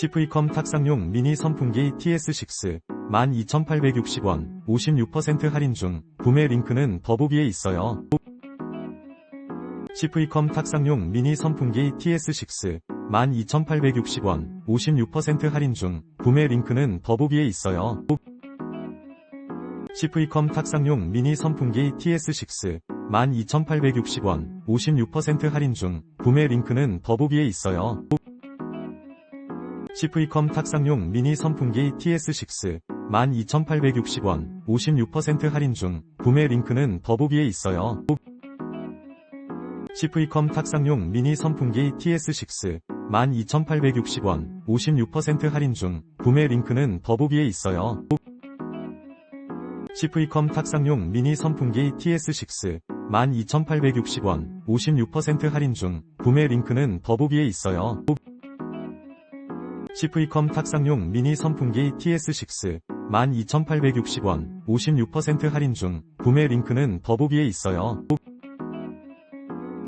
시프이컴 탁상용 미니 선풍기 TS6 12,860원 56% 할인 중 구매 링크는 더보기에 있어요. 시프이컴 탁상용 미니 선풍기 TS6 12,860원 56% 할인 중 구매 링크는 더보기에 있어요. 시프이컴 탁상용 미니 선풍기 TS6 12,860원 56% 할인 중 구매 링크는 더보기에 있어요. 시프이컴 탁상용 미니 선풍기 TS6 12,860원 56% 할인 중 구매 링크는 더보기에 있어요. 시프이컴 탁상용 미니 선풍기 TS6 12,860원 56% 할인 중 구매 링크는 더보기에 있어요. 시프이컴 탁상용 미니 선풍기 TS6 12,860원 56% 할인 중 구매 링크는 더보기에 있어요. 시프이컴 탁상용 미니 선풍기 TS6 12,860원 56% 할인 중 구매 링크는 더보기에 있어요.